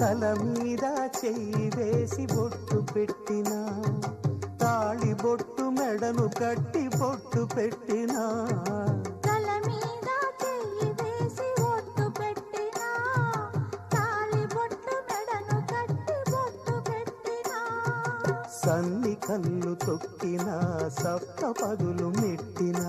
తల మీద చెయ్యి వేసి బొట్టు పెట్టినా తాళి బొట్టు మెడను కట్టి బొట్టు పెట్టినా. తల మీద చెయ్యి వేసి ఒట్టు పెట్టినా తాళి బొట్టు మెడను కట్టి బొట్టు పెట్టినా. సన్ని కళ్ళు తొక్కినా సప్త పదులు మెట్టినా.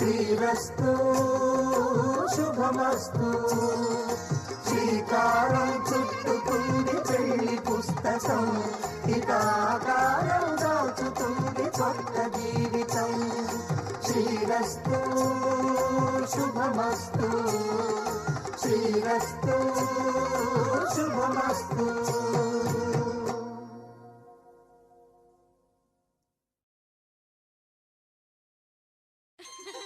శ్రీరస్తు శుభమస్తు. శ్రీకారం చుట్టుకుంది చెల్లి పుస్తకం. ఇక దాచుతుంది కొత్త జీవితం. శ్రీరస్తు శుభమస్తు. శ్రీరస్తు శుభమస్తు.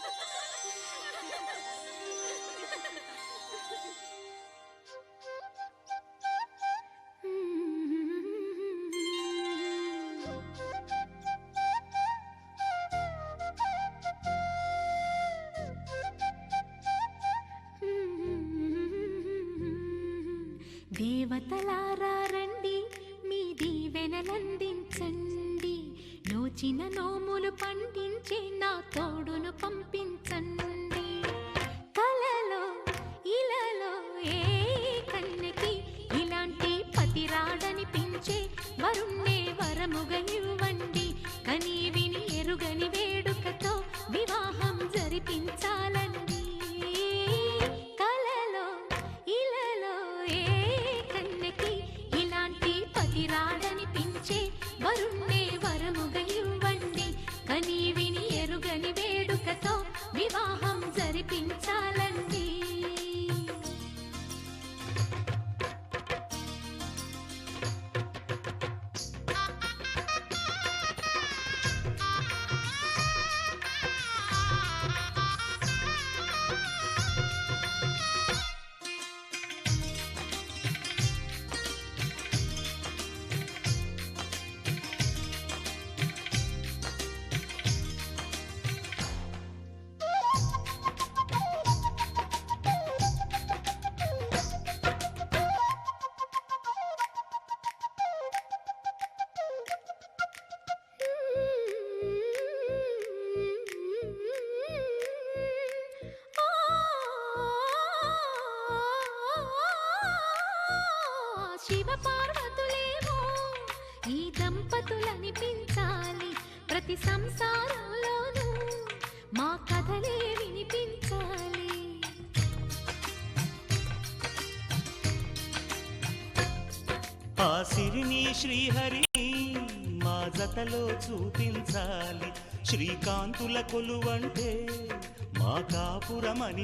దేవతలారా రండి మీ దీవెనలందించండి. నోచిన నోములు పండించే నా తోడును పంపించండి. కలలో ఇలలో ఏ కన్నెకి ఇలాంటి పతిరాడనిపించే వరుణ్ణే వరముగ ఇవ్వండి. కని విని ఎరుగని వేడు వివాహం దంపతులనిపించాలి ప్రతి సంసారంలోనూ మా కథలే వినిపించాలి. ఆ సిరిని శ్రీహరిని మా జతలో చూపించాలి. శ్రీకాంతుల కొలువంటే మా కాపురమని